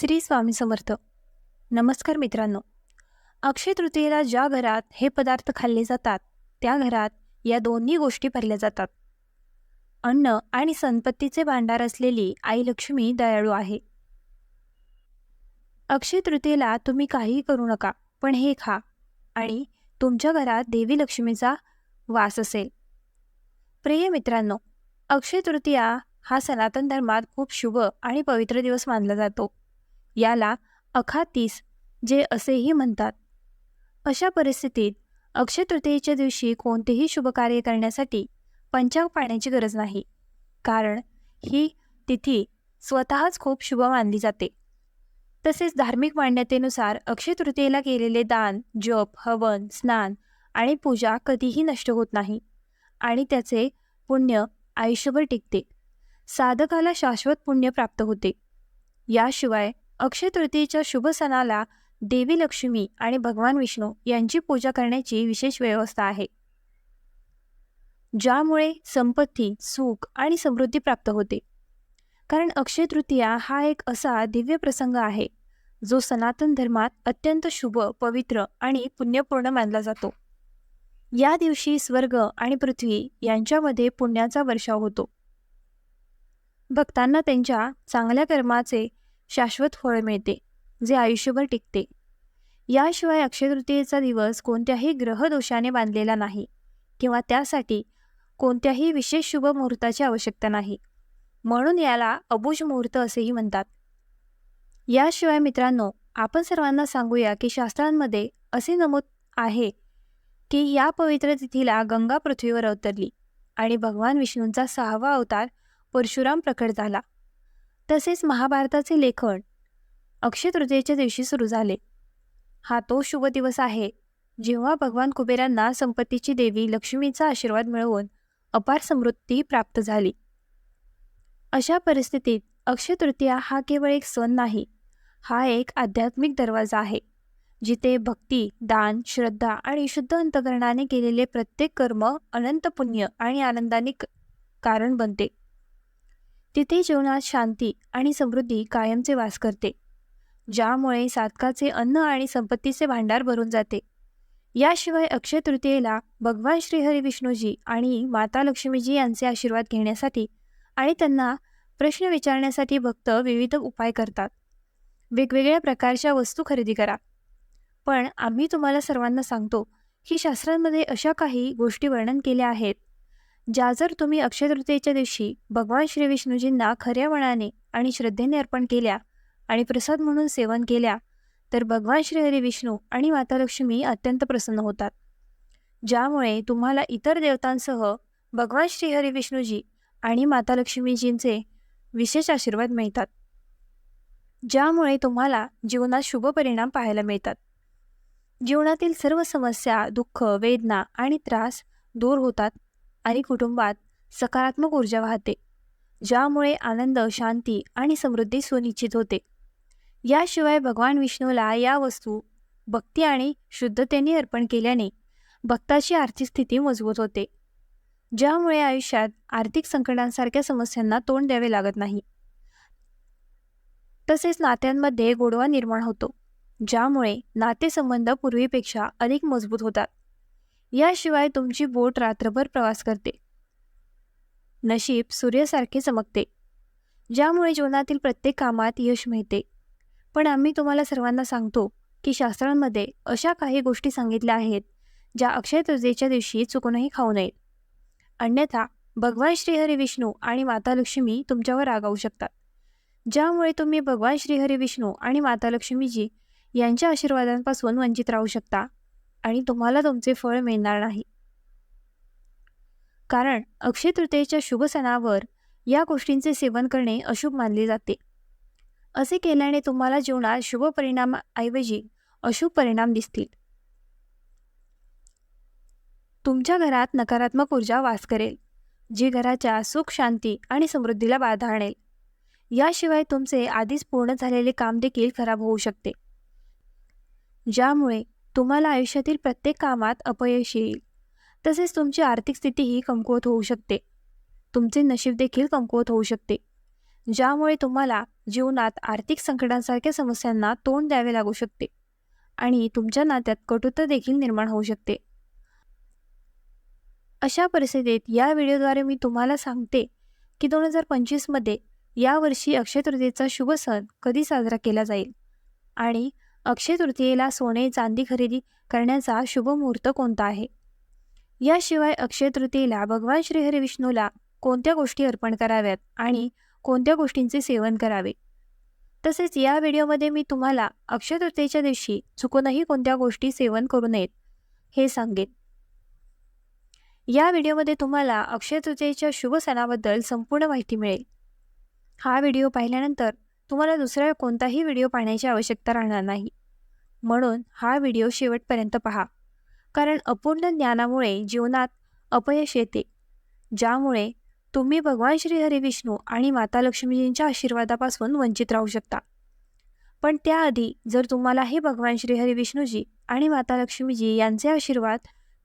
श्री स्वामी समर्थ. नमस्कार मित्रांनो. अक्षय तृतीयेला ज्या घरात हे पदार्थ खाल्ले जातात त्या घरात या दोन्ही गोष्टी भरल्या जातात. अन्न आणि संपत्तीचे भांडार असलेली आई लक्ष्मी दयाळू आहे. अक्षय तृतीयेला तुम्ही काहीही करू नका पण हे खा आणि तुमच्या घरात देवी लक्ष्मीचा वास असेल. प्रिय मित्रांनो अक्षय तृतीया हा सनातन धर्मात खूप शुभ आणि पवित्र दिवस मानला जातो. याला अखातीस जे असेही म्हणतात. अशा परिस्थितीत अक्षय तृतीयेच्या दिवशी कोणतेही शुभकार्य करण्यासाठी पंचांग पाळण्याची गरज नाही. कारण ही तिथी स्वतःच खूप शुभ मानली जाते. तसेच धार्मिक मान्यतेनुसार अक्षय तृतीयेला केलेले दान जप हवन स्नान आणि पूजा कधीही नष्ट होत नाही आणि त्याचे पुण्य आयुष्यभर टिकते. साधकाला शाश्वत पुण्य प्राप्त होते. याशिवाय अक्षय तृतीयेच्या शुभ सणाला देवी लक्ष्मी आणि भगवान विष्णू यांची पूजा करण्याची विशेष व्यवस्था आहे. ज्यामुळे संपत्ती सुख आणि समृद्धी प्राप्त होते. कारण अक्षय तृतीया हा एक असा दिव्य प्रसंग आहे जो सनातन धर्मात अत्यंत शुभ पवित्र आणि पुण्यपूर्ण मानला जातो. या दिवशी स्वर्ग आणि पृथ्वी यांच्यामध्ये पुण्याचा वर्षाव होतो. भक्तांना त्यांच्या चांगल्या कर्माचे शाश्वत फळ मिळते जे आयुष्यभर टिकते. याशिवाय अक्षय तृतीयेचा दिवस कोणत्याही ग्रहदोषाने बांधलेला नाही किंवा त्यासाठी कोणत्याही विशेष शुभ मुहूर्ताची आवश्यकता नाही. म्हणून याला अबुज मुहूर्त असेही म्हणतात. याशिवाय मित्रांनो आपण सर्वांना सांगूया की शास्त्रांमध्ये असे नमूद आहे की या पवित्र तिथीला गंगा पृथ्वीवर अवतरली आणि भगवान विष्णूंचा सहावा अवतार परशुराम प्रकट झाला. तसेच महाभारताचे लेखन अक्षय तृतीयेच्या दिवशी सुरू झाले. हा तो शुभ दिवस आहे जेव्हा भगवान कुबेरांना संपत्तीची देवी लक्ष्मीचा आशीर्वाद मिळवून अपार समृद्धी प्राप्त झाली. अशा परिस्थितीत अक्षय तृतीया हा केवळ एक सण नाही हा एक आध्यात्मिक दरवाजा आहे जिथे भक्ती दान श्रद्धा आणि शुद्ध अंतकरणाने केलेले प्रत्येक कर्म अनंत पुण्य आणि आनंदाने कारण बनते. तिथे जीवनात शांती आणि समृद्धी कायमचे वास करते. ज्यामुळे साधकाचे अन्न आणि संपत्तीचे भांडार भरून जाते. याशिवाय अक्षय तृतीयेला भगवान श्रीहरी विष्णूजी आणि माता लक्ष्मीजी यांचे आशीर्वाद घेण्यासाठी आणि त्यांना प्रश्न विचारण्यासाठी भक्त विविध उपाय करतात. वेगवेगळ्या प्रकारच्या वस्तू खरेदी करा. पण आम्ही तुम्हाला सर्वांना सांगतो की शास्त्रांमध्ये अशा काही गोष्टी वर्णन केल्या आहेत. ज्या जर तुम्ही अक्षय तृतीयेच्या दिवशी भगवान श्री विष्णूजींना खऱ्या मनाने आणि श्रद्धेने अर्पण केल्या आणि प्रसाद म्हणून सेवन केल्या तर भगवान श्रीहरी विष्णू आणि माता लक्ष्मी अत्यंत प्रसन्न होतात. ज्यामुळे तुम्हाला इतर देवतांसह भगवान श्रीहरी विष्णूजी आणि माता लक्ष्मीजींचे विशेष आशीर्वाद मिळतात. ज्यामुळे तुम्हाला जीवनात शुभ परिणाम पाहायला मिळतात. जीवनातील सर्व समस्या दुःख वेदना आणि त्रास दूर होतात. आणि कुटुंबात सकारात्मक ऊर्जा वाहते ज्यामुळे आनंद शांती आणि समृद्धी सुनिश्चित होते. याशिवाय भगवान विष्णूला या वस्तू भक्ती आणि शुद्धतेने अर्पण केल्याने भक्ताची आर्थिक स्थिती मजबूत होते ज्यामुळे आयुष्यात आर्थिक संकटांसारख्या समस्यांना तोंड द्यावे लागत नाही. तसेच नात्यांमध्ये गोडवा निर्माण होतो ज्यामुळे नातेसंबंध पूर्वीपेक्षा अधिक मजबूत होतात. याशिवाय तुमची बोट रात्रभर प्रवास करते. नशीब सूर्यासारखे चमकते. ज्यामुळे जीवनातील प्रत्येक कामात यश मिळते. पण आम्ही तुम्हाला सर्वांना सांगतो की शास्त्रांमध्ये अशा काही गोष्टी सांगितल्या आहेत ज्या अक्षय तृतीयेच्या दिवशी चुकूनही खाऊ नयेत. अन्यथा भगवान श्रीहरी विष्णू आणि माता लक्ष्मी तुमच्यावर रागावू शकतात. ज्यामुळे तुम्ही भगवान श्रीहरी विष्णू आणि माता लक्ष्मीजी यांच्या आशीर्वादांपासून वंचित राहू शकता. आणि तुम्हाला तुमचे फळ मिळणार नाही. कारण अक्षय तृतीयेच्या शुभ सणावर या गोष्टींचे सेवन करणे अशुभ मानले जाते. असे केल्याने तुम्हाला जीवनात शुभ परिणामाऐवजी अशुभ परिणाम दिसतील. तुमच्या घरात नकारात्मक ऊर्जा वास करेल जी घराच्या सुख शांती आणि समृद्धीला बाधा आणेल. याशिवाय तुमचे आधीच पूर्ण झालेले काम देखील खराब होऊ शकते. ज्यामुळे तुम्हाला आयुष्यातील प्रत्येक कामात अपयश येईल. तसेच तुमची आर्थिक स्थितीही कमकुवत होऊ शकते. तुमचे नशीब देखील कमकुवत होऊ शकते. ज्यामुळे तुम्हाला जीवनात आर्थिक संकटांसारख्या समस्यांना तोंड द्यावे लागू शकते आणि तुमच्या नात्यात कटुता देखील निर्माण होऊ शकते. अशा परिस्थितीत या व्हिडिओद्वारे मी तुम्हाला सांगते की दोन हजार पंचवीसमध्ये यावर्षी अक्षय तृतीयेचा शुभ सण कधी साजरा केला जाईल आणि अक्षय तृतीयेला सोने चांदी खरेदी करण्याचा शुभ मुहूर्त कोणता आहे? याशिवाय अक्षय तृतीयेला भगवान श्रीहरी विष्णूला कोणत्या गोष्टी अर्पण कराव्यात आणि कोणत्या गोष्टींचे सेवन करावे? तसेच या व्हिडिओमध्ये मी तुम्हाला अक्षय तृतीयेच्या दिवशी चुकूनही कोणत्या गोष्टी सेवन करू नयेत हे सांगेन. या व्हिडिओमध्ये तुम्हाला अक्षय तृतीयेच्या शुभ सणाबद्दल संपूर्ण माहिती मिळेल. हा व्हिडिओ पाहिल्यानंतर तुम्हाला दुसरा कोणताही व्हिडिओ पाहण्याची आवश्यकता राहणार नाही. म्हणून हा व्हिडिओ शेवटपर्यंत पहा. कारण अपूर्ण ज्ञानामुळे जीवनात अपयश येते. ज्यामुळे तुम्ही भगवान श्रीहरी विष्णू आणि माता लक्ष्मीजींच्या आशीर्वादापासून वंचित राहू शकता. पण त्याआधी जर तुम्हालाही भगवान श्रीहरी विष्णूजी आणि माता लक्ष्मीजी यांचे आशीर्वाद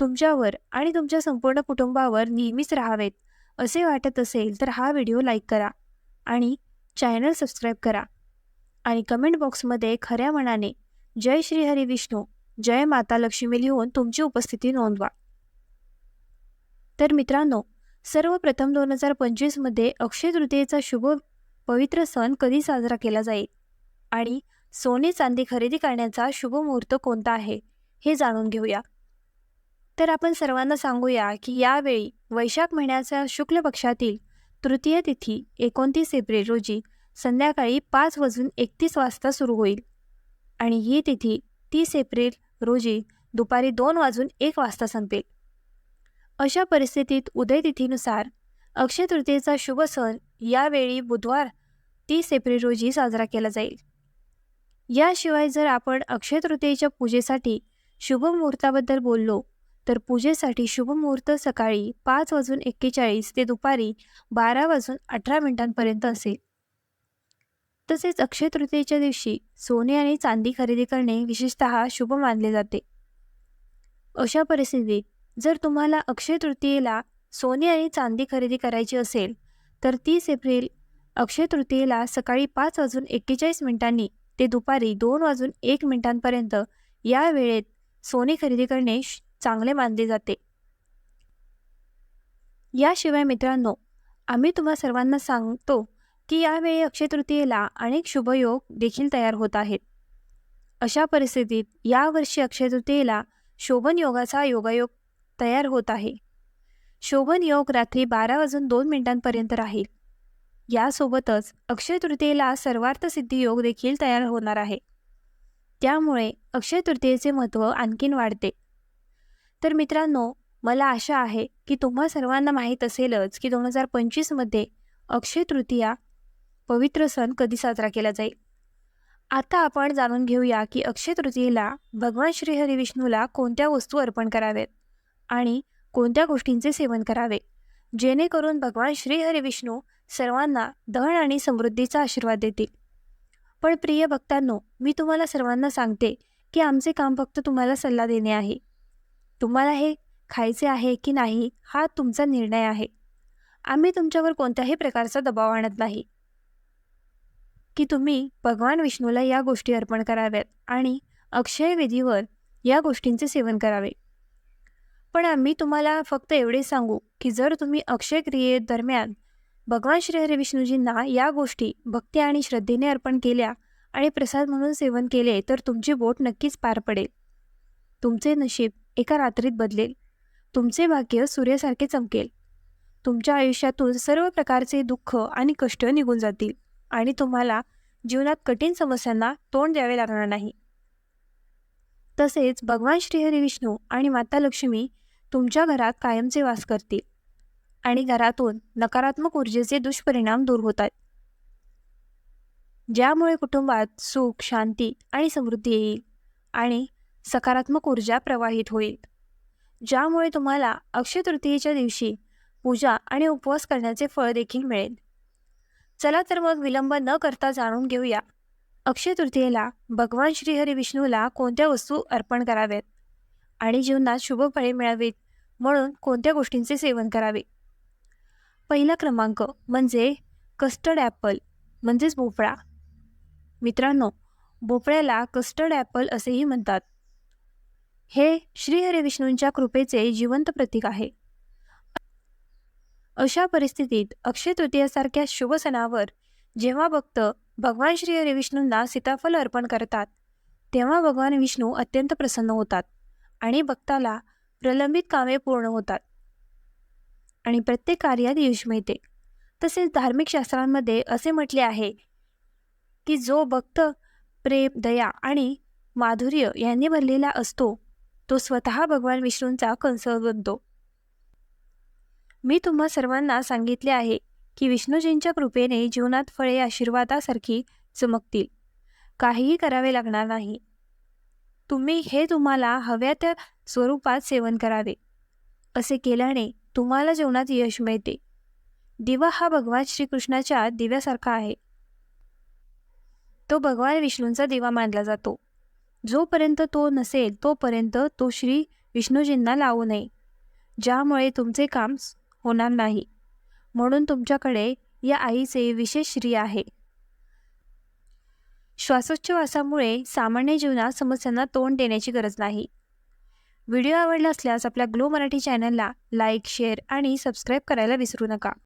तुमच्यावर आणि तुमच्या संपूर्ण कुटुंबावर नेहमीच राहावेत असे वाटत असेल तर हा व्हिडिओ लाईक करा आणि चॅनल सबस्क्राईब करा आणि कमेंट बॉक्समध्ये खऱ्या मनाने जय श्री हरी विष्णू जय माता लक्ष्मी लिहून तुमची उपस्थिती नोंदवा. तर मित्रांनो सर्वप्रथम दोन हजार पंचवीसमध्ये अक्षय तृतीयेचा शुभ पवित्र सण कधी साजरा केला जाईल? आणि सोने चांदी खरेदी करण्याचा शुभ मुहूर्त कोणता आहे? हे जाणून घेऊया. तर आपण सर्वांना सांगूया की यावेळी वैशाख महिन्याच्या शुक्ल पक्षातील तृतीय तिथी एकोणतीस एप्रिल रोजी संध्याकाळी पाच वाजून एकतीस वाजता सुरू होईल. आणि ही तिथी तीस एप्रिल रोजी दुपारी दोन वाजून एक वाजता संपेल. अशा परिस्थितीत उदय तिथीनुसार अक्षय तृतीयेचा शुभ सण यावेळी बुधवार तीस एप्रिल रोजी साजरा केला जाईल. याशिवाय जर आपण अक्षय तृतीयेच्या पूजेसाठी शुभ मुहूर्ताबद्दल बोललो तर पूजेसाठी शुभ मुहूर्त सकाळी पाच वाजून एक्केचाळीस ते दुपारी बारा वाजून अठरा मिनिटांपर्यंत असेल. तसेच अक्षय तृतीयेच्या दिवशी सोने आणि चांदी खरेदी करणे विशेषतः शुभ मानले जाते. अशा परिस्थितीत जर तुम्हाला अक्षय तृतीयेला सोने आणि चांदी खरेदी करायची असेल तर तीस एप्रिल अक्षय तृतीयेला सकाळी पाच वाजून एक्केचाळीस मिनिटांनी ते दुपारी दोन वाजून एक मिनिटांपर्यंत या वेळेत सोने खरेदी करणे चांगले मानले जाते. याशिवाय मित्रांनो आम्ही तुम्हा सर्वांना सांगतो की यावेळी अक्षय तृतीयेला अनेक शुभयोग देखील तयार होत आहेत. अशा परिस्थितीत यावर्षी अक्षय तृतीयेला शोभन योगाचा योगायोग तयार होत आहे. शोभन योग रात्री बारा वाजून दोन मिनिटांपर्यंत राहील. यासोबतच अक्षय तृतीयेला सर्वार्थ सिद्धी योग देखील तयार होणार आहे. त्यामुळे अक्षय तृतीयेचे महत्त्व आणखीन वाढते. तर मित्रांनो मला आशा आहे की तुम्हा सर्वांना माहीत असेलच की दोन हजार पंचवीसमध्ये अक्षय तृतीया पवित्र सण कधी साजरा केला जाईल? आता आपण जाणून घेऊया की अक्षय तृतीयेला भगवान श्रीहरी विष्णूला कोणत्या वस्तू अर्पण कराव्यात आणि कोणत्या गोष्टींचे सेवन करावे? जेणेकरून भगवान श्रीहरी विष्णू सर्वांना धन आणि समृद्धीचा आशीर्वाद देतील. पण प्रिय भक्तांनो मी तुम्हाला सर्वांना सांगते की आमचे काम फक्त तुम्हाला सल्ला देणे आहे. तुम्हाला हे खायचे आहे की नाही हा तुमचा निर्णय आहे. आम्ही तुमच्यावर कोणत्याही प्रकारचा दबाव आणत नाही. की तुम्ही भगवान विष्णूला या गोष्टी अर्पण कराव्यात आणि अक्षय विधीवर या गोष्टींचे सेवन करावे. पण आम्ही तुम्हाला फक्त एवढे सांगू की जर तुम्ही अक्षय क्रियेदरम्यान भगवान श्रीहरी विष्णूजींना या गोष्टी भक्ती आणि श्रद्धेने अर्पण केल्या आणि प्रसाद म्हणून सेवन केले तर तुमची बोट नक्कीच पार पडेल. तुमचे नशीब एका रात्रीत बदलेल. तुमचे भाग्य सूर्यासारखे चमकेल. तुमच्या आयुष्यातून सर्व प्रकारचे दुःख आणि कष्ट निघून जातील आणि तुम्हाला जीवनात कठीण समस्यांना तोंड द्यावे लागणार नाही. तसेच भगवान श्रीहरी विष्णू आणि माता लक्ष्मी तुमच्या घरात कायमचे वास करतील आणि घरातून नकारात्मक ऊर्जेचे दुष्परिणाम दूर होतात. ज्यामुळे कुटुंबात सुख शांती आणि समृद्धी येईल आणि सकारात्मक ऊर्जा प्रवाहित होईल. ज्यामुळे तुम्हाला अक्षय तृतीयेच्या दिवशी पूजा आणि उपवास करण्याचे फळ देखील मिळेल. चला तर मग विलंब न करता जाणून घेऊया. अक्षय तृतीयेला भगवान श्रीहरी विष्णूला कोणत्या वस्तू अर्पण कराव्यात? आणि जीवनात शुभ फळे मिळावीत म्हणून कोणत्या गोष्टींचे सेवन करावे? पहिला क्रमांक म्हणजे कस्टर्ड ॲपल म्हणजेच भोपळा. मित्रांनो भोपळ्याला कस्टर्ड ॲपल असेही म्हणतात. हे श्रीहरी विष्णूंच्या कृपेचे जिवंत प्रतीक आहे. अशा परिस्थितीत अक्षय तृतीयासारख्या शुभ सणावर जेव्हा भक्त भगवान श्रीहरी विष्णूंना सीताफल अर्पण करतात तेव्हा भगवान विष्णू अत्यंत प्रसन्न होतात आणि भक्ताला प्रलंबित कामे पूर्ण होतात आणि प्रत्येक कार्यात यश मिळते. तसेच धार्मिक शास्त्रांमध्ये असे म्हटले आहे की जो भक्त प्रेम दया आणि माधुर्य यांनी भरलेला असतो तो स्वतः भगवान विष्णूंचा कंस बनतो. मी तुम्हा सर्वांना सांगितले आहे की विष्णूजींच्या कृपेने जीवनात फळे आशीर्वादासारखी चमकतील. काहीही करावे लागणार नाही. तुम्ही हे तुम्हाला हव्या त्या स्वरूपात सेवन करावे. असे केल्याने तुम्हाला जीवनात यश मिळते. दिवा हा भगवान श्रीकृष्णाच्या दिव्यासारखा आहे. तो भगवान विष्णूंचा दिवा मानला जातो. जोपर्यंत तो नसेल तोपर्यंत तो श्री विष्णूजींना लावू नये ज्यामुळे तुमचे काम होणार नाही. म्हणून तुमच्याकडे या आईचे विशेष श्री आहे. श्वासोच्छवासामुळे सामान्य जीवनात समस्यांना तोंड देण्याची गरज नाही. व्हिडिओ आवडला असल्यास आपल्या ग्लो मराठी चॅनलला लाईक शेअर आणि सबस्क्राईब करायला विसरू नका.